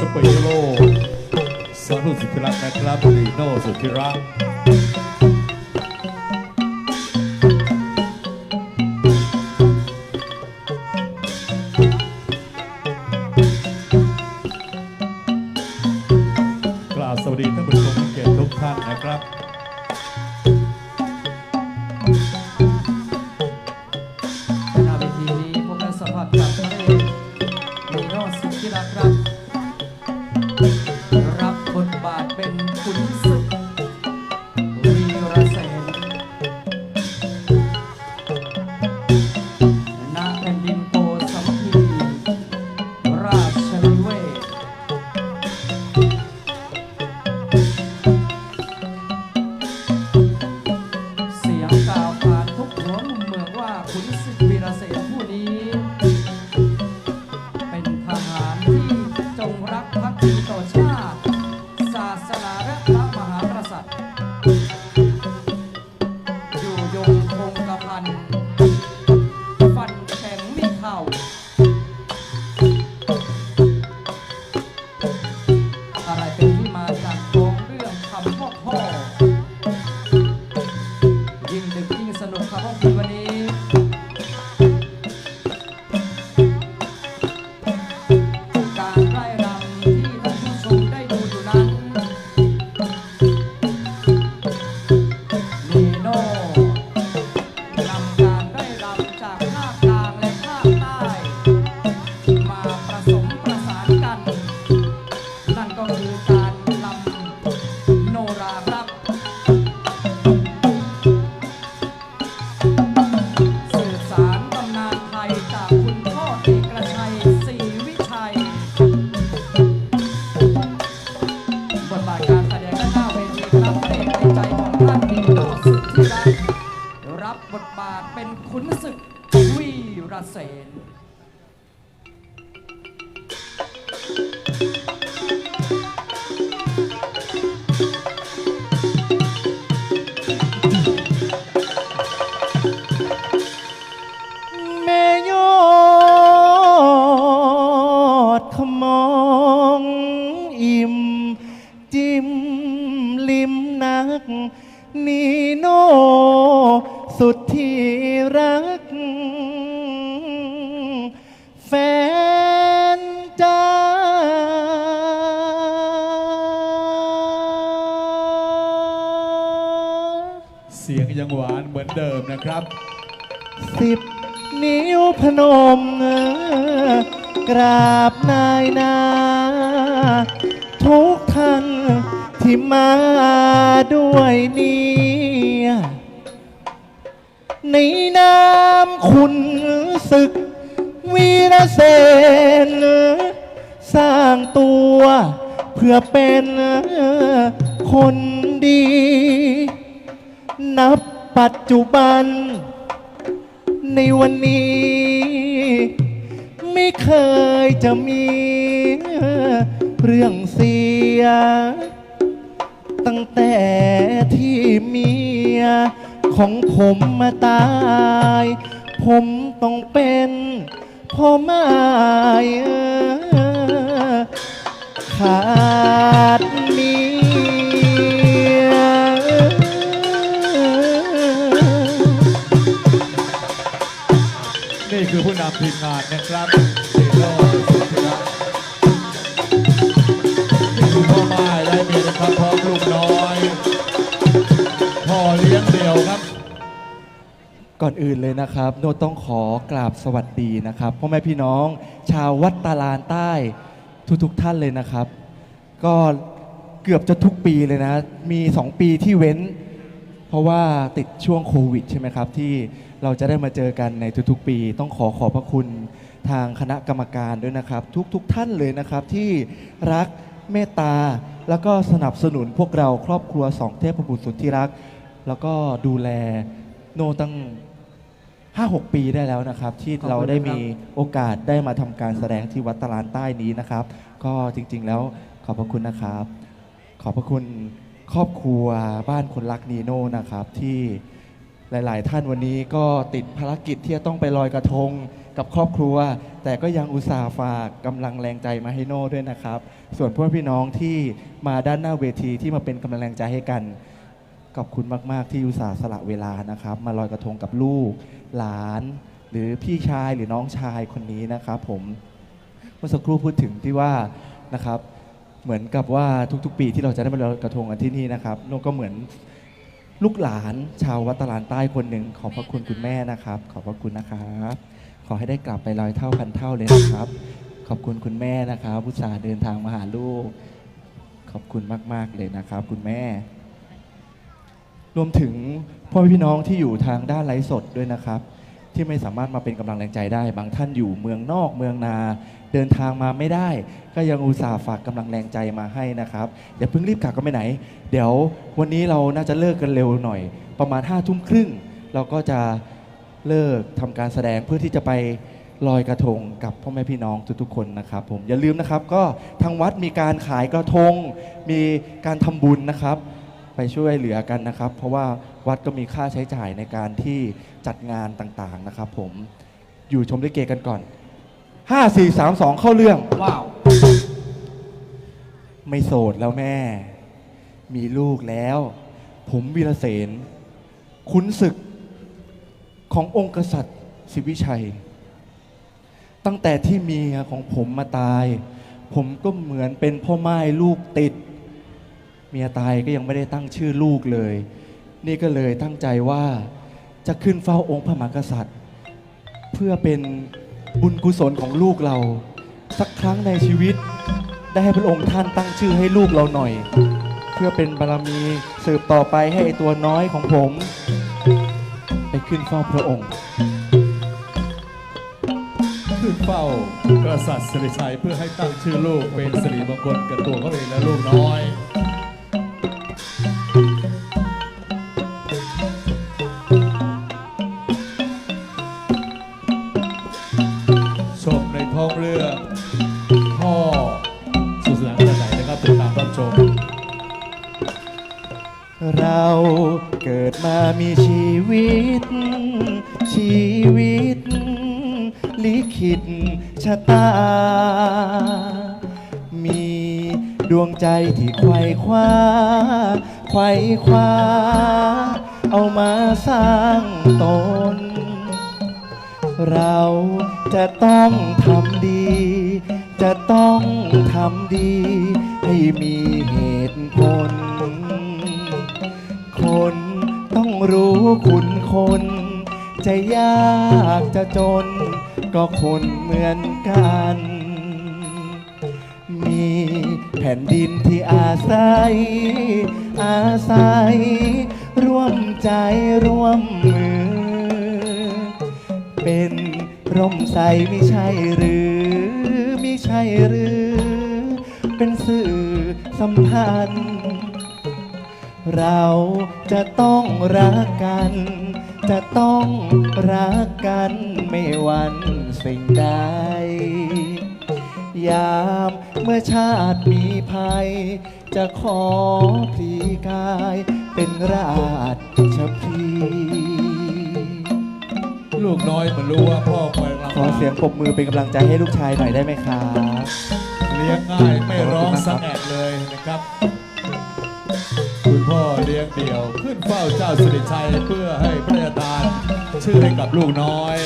สเปโลสรุสุทธิรักษ์นะครับลีโน่สุทธิรักษ์กล่าวสวัสดีท่านผู้ชมที่เกียรติทุกท่านนะครับ มุมเมืองว่าขุ ของท่านโนสุดที่รักรับบทบาทเป็นขุนศึกวีรเสน ยงยังหวานเหมือนเดิมนะครับ สิบนิ้วพนม กราบนายนา ทุกท่านที่มาด้วยเนี่ยในนามคุณศึก วีรเสนสร้างตัวเพื่อเป็นคนดี นับปัจจุบัน ในวันนี้ ไม่เคยจะมีเรื่องเสีย ตั้งแต่ที่เมียของผมมาตาย ผมต้องเป็นพ่อไม้เอ่อขาดเมีย คือผู้นำทีมงานนะครับลีโน่นี่คือพ่อไม้และมีนะครับพร้อมลูกน้อยพ่อเลี้ยงเดี่ยวครับ ก่อนอื่นเลยนะครับ โนตต้องขอกราบสวัสดีนะครับพ่อแม่พี่น้อง ชาววัดตาลานใต้ทุกๆทท่านเลยนะครับ ก็เกือบจะทุกปีเลยนะ มี 2 ปีที่เว้น เพราะว่าติดช่วงโควิดใช่ไหมครับ ที่เราจะได้มาเจอกันในทุกๆ ปี ต้องขอขอบพระคุณทางคณะกรรมการด้วยนะครับ ทุกๆทท่านเลยนะครับ ที่รักเมตตา แล้วก็สนับสนุนพวกเราครอบครัวสองเทพบุตรสุดที่รัก แล้วก็ดูแลโนตั้ง5-6ปีได้แล้วนะครับ ที่เราได้มีโอกาสได้มาทำการแสดงที่วัดตลาดใต้นี้นะครับ ก็จริงๆแล้วขอบพระคุณนะครับ ขอบพระคุณ ครอบครัวบ้านคนรักนีโน่นะครับที่หลาย ๆ ท่านวันนี้ก็ติดภารกิจที่จะต้องไปลอยกระทงกับครอบครัว แต่ก็ยังอุตส่าห์ฝากกำลังแรงใจมาให้โน่ด้วยนะครับ ส่วนพวกพี่น้องที่มาด้านหน้าเวทีที่มาเป็นกำลังแรงใจให้กันขอบคุณมาก ๆ ที่อุตส่าห์สละเวลานะครับ มาลอยกระทงกับลูก หลาน หรือพี่ชายหรือน้องชายคนนี้นะครับ ผมเมื่อสักครู่พูดถึงที่ว่านะครับ เหมือนกับว่าทุกๆ ปีที่เราจะได้มาลอยกระทงกันที่นี่นะครับนก็เหมือนลูกหลานชาววัดตลานใต้คนหนึ่งขอบพระคุณคุณแม่นะครับ ขอบพระคุณนะครับ ขอให้ได้กลับไปร้อยเท่าพันเท่าเลยนะครับ ขอบคุณคุณแม่นะครับอุตส่าห์เดินทางมาหาลูก ขอบคุณมาก ๆเลยนะครับ คุณแม่ รวมถึงพ่อพี่น้องที่อยู่ทางด้านไลฟ์สดด้วยนะครับ ที่ไม่สามารถมาเป็นกำลังแรงใจได้ บางท่านอยู่เมืองนอกเมืองนา เดินทางมาไม่ได้ ก็ยังอุตส่าห์ฝากกำลังแรงใจมาให้นะครับอย่าเพิ่งรีบกลับกันไปไหน เดี๋ยววันนี้เราน่าจะเลิกกันเร็วหน่อย ประมาณ5้าทุ่มครึ่งเราก็จะเลิกทำการแสดงเพื่อที่จะไปลอยกระทงกับพ่อแม่พี่น้องทุกๆคนนะครับผมอย่าลืมนะครับก็ทางวัดมีการขายกระทง มีการทำบุญนะครับ ไปช่วยเหลือกันนะครับ เพราะว่าวัดก็มีค่าใช้จ่ายในการที่จัดงานต่างๆนะครับ ผมอยู่ชมลิเกกันก่อน 5 4 3 2 เข้าเรื่อง ว้าว ไม่โสดแล้วแม่ มีลูกแล้ว ผมวีรเสนขุนศึกขององค์กษัตริย์ศิวิชัย ตั้งแต่ที่เมียของผมมาตาย ผมก็เหมือนเป็นพ่อไม้ลูกติด เมียตายก็ยังไม่ได้ตั้งชื่อลูกเลย นี่ก็เลยตั้งใจว่าจะขึ้นเฝ้าองค์พระมหากษัตริย์ เพื่อเป็นบุญกุศลของลูกเรา สักครั้งในชีวิต ได้ให้พระองค์ท่านตั้งชื่อให้ลูกเราหน่อย เพื่อเป็นบารมีสืบต่อไปให้ไอ้ตัวน้อยของผม ไปขึ้นเฝ้าพระองค์ ขึ้นเฝ้ากษัตริย์สิริชัยเพื่อให้ตั้งชื่อลูกเป็นสิริมงคลกับตัวเขาเองและลูกน้อย ท้องเรื่องพ่อสุสานขนาดไหนนะครับติดตามรับชม เราเกิดมามีชีวิต ชีวิต ลิขิตชะตา มีดวงใจที่ไขว่คว้า ไขว่คว้า เอามาสร้างตน เราจะต้องทำดี จะต้องทำดี ให้มีเหตุผล คนต้องรู้คุณคน จะยากจะจน ก็คนเหมือนกัน มีแผ่นดินที่อาศัย อาศัย ร่วมใจร่วมมือ ร่มใสไม่ใช่หรือไม่ใช่หรือ เป็นสื่อสัมพันธ์ เราจะต้องรักกัน จะต้องรักกันไม่วันสิ่งใดยามเมื่อชาติมีภัย จะขอพลีกายเป็นราชพีลูกน้อยมันรู้ว่าพ่อกำลัง ขอเสียงปรบมือเป็นกำลังใจให้ลูกชายหน่อยได้ไหมครับเลี้ยงง่ายไม่ร้องสังแอดเลยนะครับ คุณพ่อเลี้ยงเดี่ยว ขึ้นเฝ้าเจ้าสิริชัยเพื่อให้พระราชทานชื่อให้กับลูกน้อย